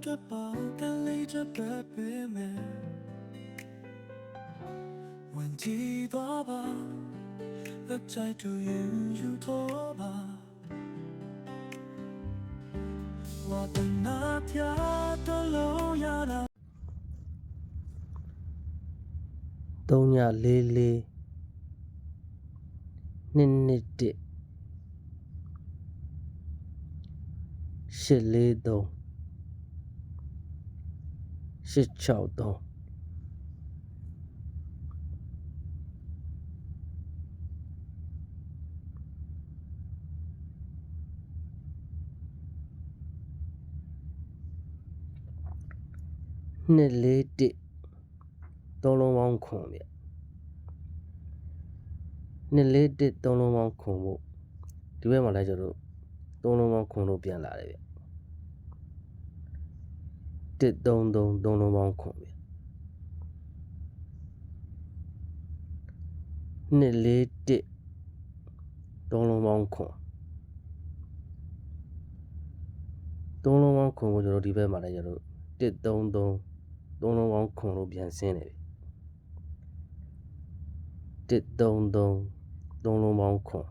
အတွက်ပါကလေးချက်ပဲပေးမယ်ဝင်ကြည့်သွားပါလက်ချိုက်တူရင်ယူတော့ပါဝတ်နာပြတော့လို့ရတာ3ည4လေးနှစ်နှစ်တစ်ရှစ်လေး3 ရှစ်6 3နှစ်လေးတစ်သုံးလုံးပေါင်းခွန်ဗျနှစ်လေးတစ်သုံးလုံးပေါင်းခွန်ဖို့ဒီဘက်မှာလည်းကျတော့သုံးလုံးပေါင်းခွန်လို့ပြန်လာတယ်ဗျ တစ်သုံးသုံးသုံးလုံးပေါင်းခွန်ဗျနှစ်လေးတစ်သုံးလုံးပေါင်းခွန်သုံးလုံးပေါင်းခွန်ကိုကျတော့ဒီဘက်မှာလည်းကျတော့တစ်သုံးသုံးသုံးလုံးပေါင်းခွန်လို့ပြန်ဆင်းတယ်ဗျတစ်သုံးသုံးသုံးလုံးပေါင်းခွန်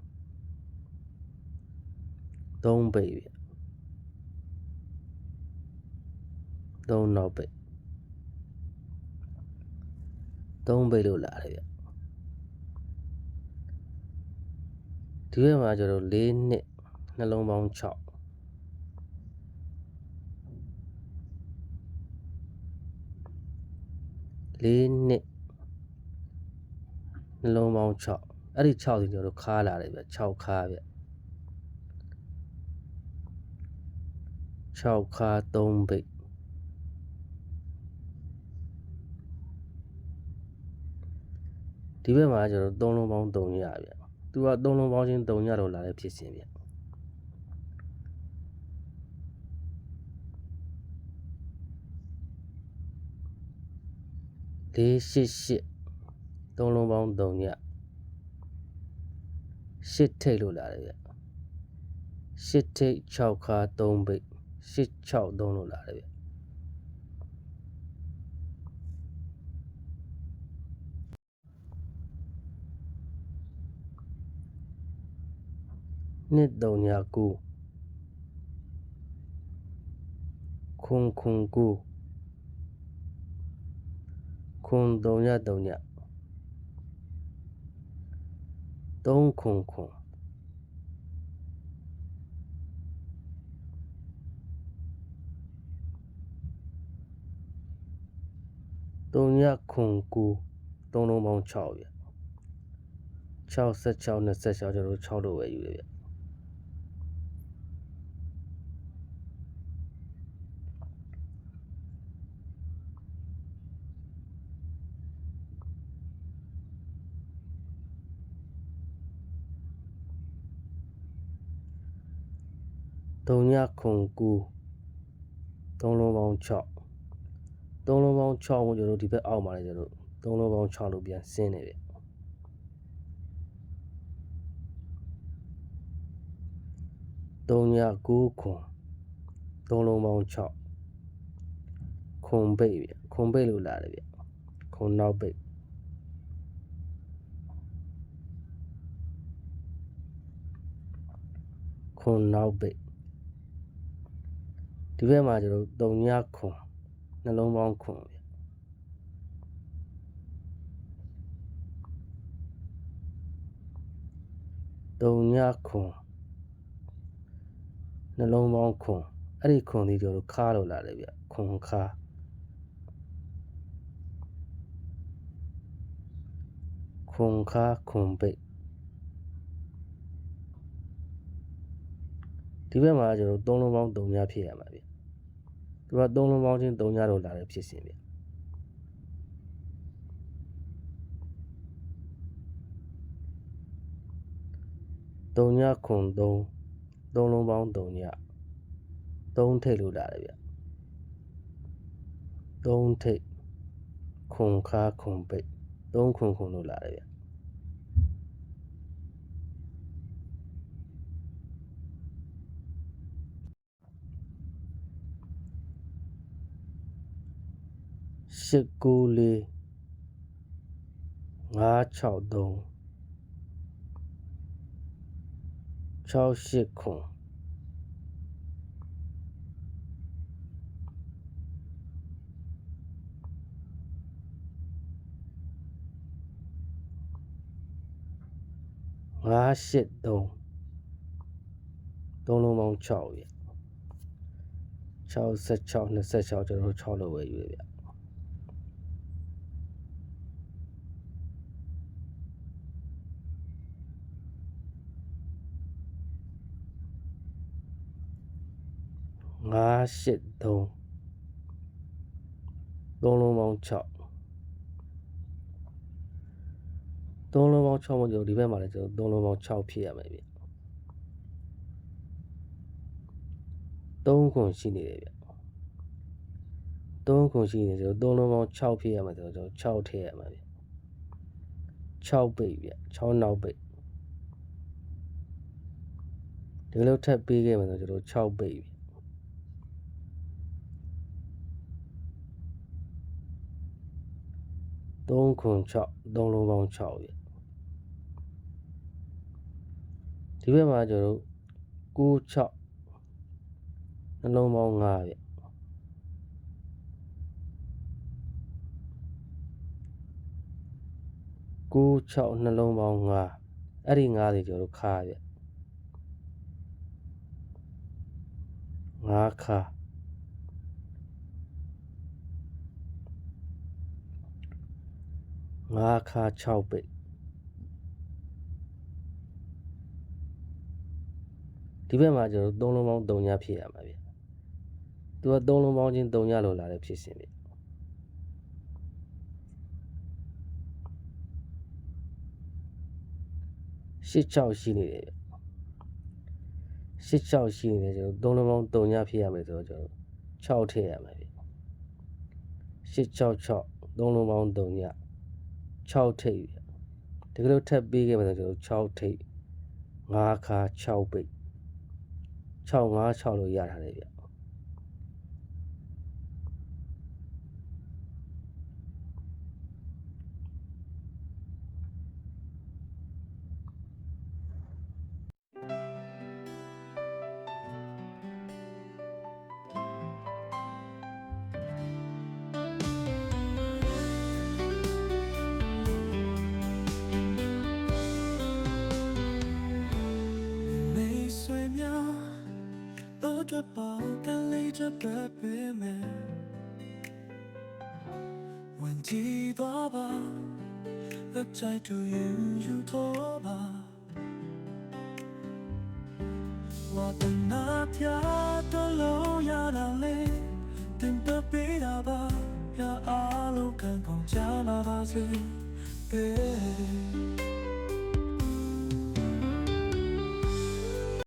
သုံးပိတ် ဗျသုံးနောက်ပိတ်သုံးပိတ်လို့လာတယ်ဗျဒီဘက်မှာကျတော့၄နှစ်နှလုံးပေါင်း6လေးနှစ်နှလုံးပေါင်း6အဲ့ဒီ6ဒီကျတော့ခါလာတယ်ဗျ6ခါဗျ6ခါ3ပိတ် ဒီဘက်မှာကျတော့3လုံးပေါင်း3ရဗျသူက3လုံးပေါင်းချင်း3ရတော့လာတဲ့ဖြစ်စဉ်ဗျလေးရှစ်ရှစ်3လုံးပေါင်း3ညရှစ်ထိတ်လို့လာတယ်ဗျရှစ်ထိတ်6ခါ3ပိတ်ရှစ်6 3လို့လာတယ်ဗျ နှစ်3ည9ခွန်ခွန်9ခွန်3ည3ည3ခွန်ခွန်3ညခွန်9 3လုံးပေါင်း6ဗျ6 16 26ကျွန်တော်တို့6လို့ပဲယူတယ် 3ညခွန်9 3လုံးပေါင်း6 3လုံးပေါင်း6ကိုကျွန်တော်တို့ဒီဘက်အောက်မှာလည်းကျွန်တော်တို့3လုံးပေါင်း6လို့ပြန်ဆင်းနေတယ်3ည9ခွန်3လုံးပေါင်း6ခွန်ပိတ်ဗျခွန်ပိတ်လို့လာတယ်ဗျခွန်နောက်ပိတ်ခွန်နောက်ပိတ် ဒီဘက်မှာကျွန်တော်3ညခွန်နှလုံးပေါင်းခွန်ဗျတုံညခွန်နှလုံးပေါင်းခွန်အဲ့ဒီခွန်လေးကျွန်တော်တို့ခါလို့လာတယ်ဗျခွန်ခါခွန်ခါခွန်ပိတ်ဒီဘက်မှာကျွန်တော်သုံးလုံးပေါင်း၃ညဖြစ်ရမှာဗျ သူကသုံးလုံးပေါင်းချင်း၃ညတော့လာတယ်ဖြစ်စဉ်ဗျ၃ညခွန်၃သုံးလုံးပေါင်း၃ည၃ထိတ်လို့လာတယ်ဗျ၃ထိတ်ခွန်ခါခွန်ပိတ်၃ခွန်ခွန်လို့လာတယ်ဗျ 十鼓里雅桥洞超市孔。我识洞，东龙王桥越，超十桥，那十桥就是超了位位了。583 3လုံးပေါင်း6 3လုံးပေါင်း6မို့ကျွန်တော်ဒီဘက်မှာလည်းကျွန်တော်3လုံးပေါင်း6ဖြစ်ရမယ်ဗျ3ခွန်ရှိနေတယ်ဗျ3ခွန်ရှိနေတယ်ဆို3လုံးပေါင်း6ဖြစ်ရမယ်ဆိုတော့ကျွန်တော်6ထည့်ရမှာဗျ6ပိတ်ဗျ6နောက်ပိတ်ဒီလိုထပ်ပေးခဲ့မှာဆိုကျွန်တော်6ပိတ်ဗျ 3ခွန်6သုံးလုံးပေါင်း6ဗျဒီဘက်မှာကျွန်တော်တို့9 6နှလုံးပေါင်း5ဗျ9 6နှလုံးပေါင်း5အဲ့ဒီ5တွေကျွန်တော်တို့ခါဗျ5ခါ 5ခါ6ပိတ်ဒီဘက်မှာကျွန်တော်တို့3လုံးပေါင်း3ညဖြစ်ရမှာဗျသူက3လုံးပေါင်းချင်း3ညလို့လာတဲ့ဖြစ်စဉ်ဗျ86ရှိနေတယ်ဗျ86ရှိနေတယ်ကျွန်တော်3လုံးပေါင်း3ညဖြစ်ရမယ်ဆိုတော့ကျွန်တော်6ထည့်ရမှာဗျ866 3လုံးပေါင်း3ည 6ထိပ်ဗျဒီကလေးထပ်ပေးခဲ့မယ်ဆိုတော့ကျွန်တော်6ထိပ်5ခါ6ပိတ်656လို့ရထားတယ်ဗျ 都着包干累着白背面。问题多吧，和在度云有多吧。我的那天的路呀那里，等的比那吧，呀阿鲁看空加那把子，别